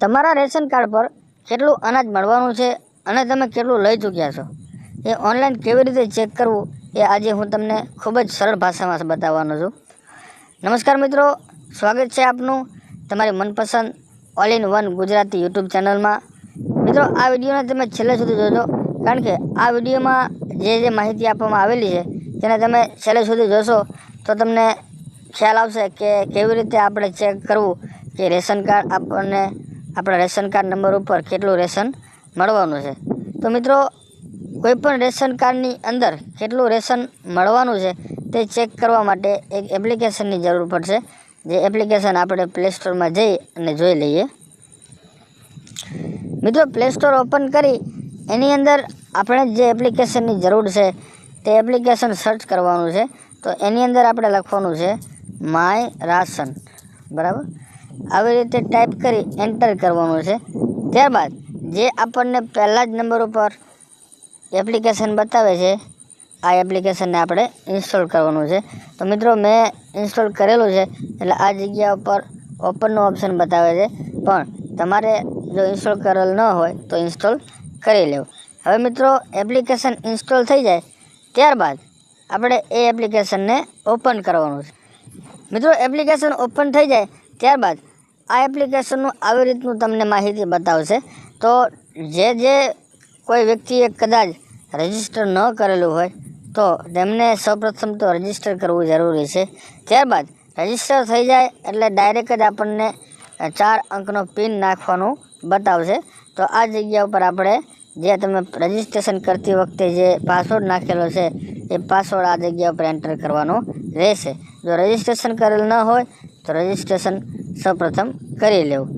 તમારા ration card પર કેટલું અનાજ મળવાનું છે અને તમે કેટલું લઈ ચૂક્યા છો? એ ઓનલાઈન કેવી રીતે ચેક કરવું? એ આજે હું તમને ખૂબ જ સરળ ભાષામાં બતાવવાનો છું. નમસ્કાર મિત્રો, સ્વાગત છે આપનું તમારી મનપસંદ all in one Gujarati YouTube ચેનલમાં. મિત્રો, આ વિડીયોને તમે છેલ્લે સુધી જોજો, કારણ કે આ વિડીયોમાં જે જે માહિતી આપવામાં આવેલી છે, તેને તમે છેલ્લે સુધી જોશો તો તમને ખ્યાલ આવશે કે કેવી રીતે આપણે ચેક કરવું કે રેશન કાર્ડ આપણને આપણા રેશન કાર્ડ નંબર ઉપર કેટલું રેશન મળવાનું છે. તો મિત્રો, કોઈપણ રેશન કાર્ડની અંદર કેટલું રેશન મળવાનું છે તે ચેક કરવા માટે એક એપ્લિકેશનની જરૂર પડશે, જે એપ્લિકેશન આપણે પ્લે સ્ટોરમાં જઈ અને જોઈ લઈએ. મિત્રો પ્લે સ્ટોર ઓપન કરી, એની અંદર આપણે જે એપ્લિકેશનની જરૂર છે તે એપ્લિકેશન સર્ચ કરવાનું છે. તો એની અંદર આપણે લખવાનું છે માય રાશન બરાબર? આવી રીતે ટાઈપ કરી એન્ટર કરવાનું છે. ત્યારબાદ જે આપણને પહેલાં જ નંબર ઉપર એપ્લિકેશન બતાવે છે, આ એપ્લિકેશનને આપણે ઇન્સ્ટોલ કરવાનું છે. તો મિત્રો, મેં ઇન્સ્ટોલ કરેલું છે, એટલે આ જગ્યા ઉપર ઓપનનું ઓપ્શન બતાવે છે. પણ તમારે જો ઇન્સ્ટોલ કરેલ ન હોય, તો ઇન્સ્ટોલ કરી લેવું. હવે મિત્રો એપ્લિકેશન ઇન્સ્ટોલ થઈ જાય, ત્યારબાદ આપણે એ એપ્લિકેશનને ઓપન કરવાનું છે. મિત્રો એપ્લિકેશન ઓપન થઈ જાય, ત્યારબાદ આ એપ્લિકેશનનું આવી રીતનું તમને માહિતી બતાવશે. તો જે જે કોઈ વ્યક્તિએ કદાચ રજિસ્ટર ન કરેલું હોય, તો તેમને સૌપ્રથમ તો રજિસ્ટર કરવું જરૂરી છે. ત્યારબાદ રજિસ્ટર થઈ જાય એટલે ડાયરેક્ટ જ આપણને ચાર અંકનો પિન નાખવાનું બતાવશે. તો આ જગ્યા ઉપર આપણે જે તમે રજિસ્ટ્રેશન કરતી વખતે જે પાસવર્ડ નાખેલો છે, એ પાસવર્ડ આ જગ્યા ઉપર એન્ટર કરવાનો રહેશે. જો રજિસ્ટ્રેશન કરેલ ન હોય, તો રજિસ્ટ્રેશન સૌપ્રથમ કરી લેવું.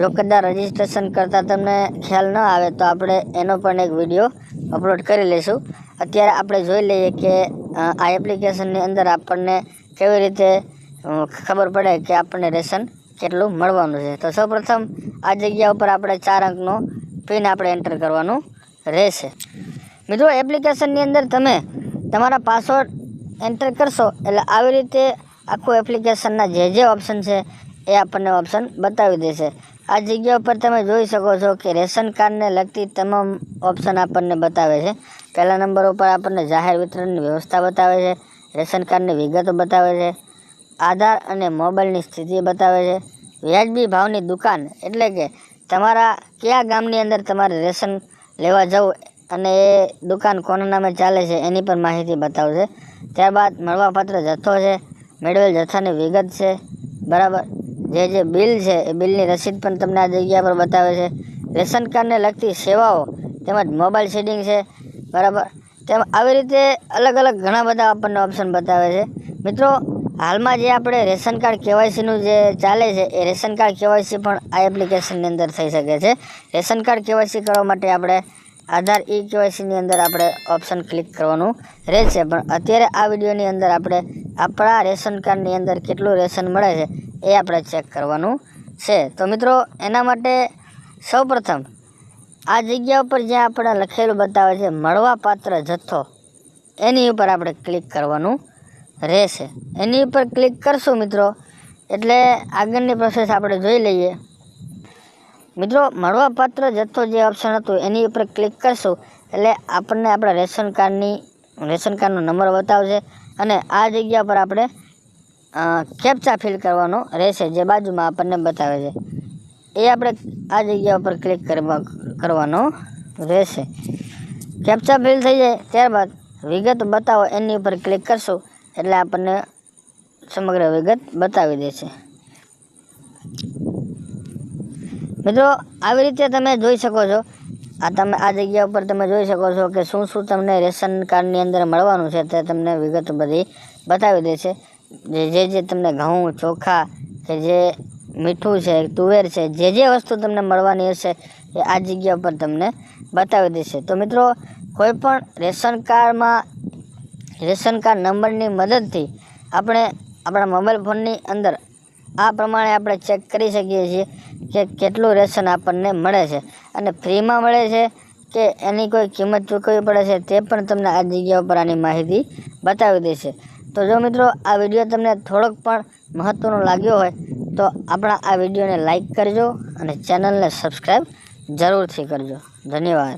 જો કદાચ રજિસ્ટ્રેશન કરતાં તમને ખ્યાલ ન આવે, તો આપણે એનો પણ એક વીડિયો અપલોડ કરી લઈશું. અત્યારે આપણે જોઈ લઈએ કે આ એપ્લિકેશનની અંદર આપણને કેવી રીતે ખબર પડે કે આપણને રેશન કેટલું મળવાનું છે. તો સૌપ્રથમ આ જગ્યા ઉપર આપણે ચાર અંકનો પિન આપણે એન્ટર કરવાનું રહેશે. મિત્રો એપ્લિકેશનની અંદર તમે તમારા પાસવર્ડ એન્ટર કરશો, એટલે આવી રીતે આખું એપ્લિકેશનના જે જે ઓપ્શન છે, એ આપણને ઓપ્શન બતાવી દેશે. આ જગ્યા ઉપર તમે જોઈ શકો છો કે રેશન કાર્ડને લગતી તમામ ઓપ્શન આપણને બતાવે છે. પહેલા નંબર ઉપર આપણને જાહેર વિતરણની વ્યવસ્થા બતાવે છે, રેશન કાર્ડની વિગતો બતાવે છે, આધાર અને મોબાઈલની સ્થિતિ બતાવે છે. વ્યાજબી ભાવની દુકાન એટલે કે તમારા કયા ગામની અંદર તમારે રેશન લેવા જવું અને એ દુકાન કોના નામે ચાલે છે એની પણ માહિતી બતાવશે ત્યારબાદ મળવાપાત્ર જથ્થો છે, મેળવેલ જથ્થાની વિગત છે, બરાબર. જે જે બિલ છે એ બિલની રસીદ પણ તમને આ જગ્યા પર બતાવે છે. રેશન કાર્ડને લગતી સેવાઓ તેમજ મોબાઈલ સેટિંગ છે, બરાબર. તેમ આવી રીતે અલગ અલગ ઘણા બધા આપણને ઓપ્શન બતાવે છે. મિત્રો, હાલમાં જે આપણે રેશન કાર્ડ કેવાયસીનું જે ચાલે છે એ રેશન કાર્ડ કેવાયસી પણ આ એપ્લિકેશનની અંદર થઈ શકે છે. રેશન કાર્ડ કેવાયસી કરવા માટે આપણે આધાર ઈ કેવાયસીની અંદર આપણે ઓપ્શન ક્લિક કરવાનું રહેશે. પણ અત્યારે આ વિડીયોની અંદર આપણે આપણા રેશન કાર્ડની અંદર કેટલું રેશન મળે છે એ આપણે ચેક કરવાનું છે. તો મિત્રો, એના માટે સૌપ્રથમ આ જગ્યા ઉપર જ્યાં આપણે લખેલું બતાવે છે, મળવાપાત્ર જથ્થો, એની ઉપર આપણે ક્લિક કરવાનું રહેશે. એની ઉપર ક્લિક કરશું મિત્રો, એટલે આગળની પ્રોસેસ આપણે જોઈ લઈએ. મિત્રો, મળવાપાત્ર જથ્થો જે ઓપ્શન હતું, એની ઉપર ક્લિક કરશું, એટલે આપણને આપણા રેશન કાર્ડની, રેશન કાર્ડનો નંબર બતાવશે અને આ જગ્યા પર આપણે કેપ્ચા ફિલ કરવાનો રહેશે, જે બાજુમાં આપણને બતાવે છે. એ આપણે આ જગ્યા ઉપર ક્લિક કરવા, કરવાનો રહેશે. કેપ્ચા ફિલ થઈ જાય, ત્યારબાદ વિગત બતાવો, એની ઉપર ક્લિક કરશું, એટલે આપણને સમગ્ર વિગત બતાવી દેશે. મિત્રો, આવી રીતે તમે જોઈ શકો છો. આ તમે, આ જગ્યા ઉપર તમે જોઈ શકો છો કે શું શું તમને રેશન કાર્ડની અંદર મળવાનું છે તે તમને વિગત બધી બતાવી દેશે જે જે જે તમને ઘઉં, ચોખા કે જે મીઠું છે, તુવેર છે, જે જે વસ્તુ તમને મળવાની હશે એ આ જગ્યા ઉપર તમને બતાવી દેશે તો મિત્રો, કોઈ પણ રેશન કાર્ડમાં, રેશન કાર્ડ નંબરની મદદથી આપણે આપણા મોબાઈલ ફોનની અંદર આ પ્રમાણે આપણે ચેક કરી શકીએ છીએ કે કેટલું રેશન આપણને મળે છે. અને ફ્રીમાં મળે છે કે એની કોઈ કિંમત ચૂકવવી પડે છે તે પણ તમને આ જગ્યા ઉપર આની માહિતી બતાવી દેશે. તો જો મિત્રો, આ વીડિયો તમને થોડોક પણ મહત્ત્વનો લાગ્યો હોય, તો આપણા આ વિડીયોને લાઈક કરજો અને ચેનલને સબસ્ક્રાઈબ જરૂરથી કરજો. ધન્યવાદ.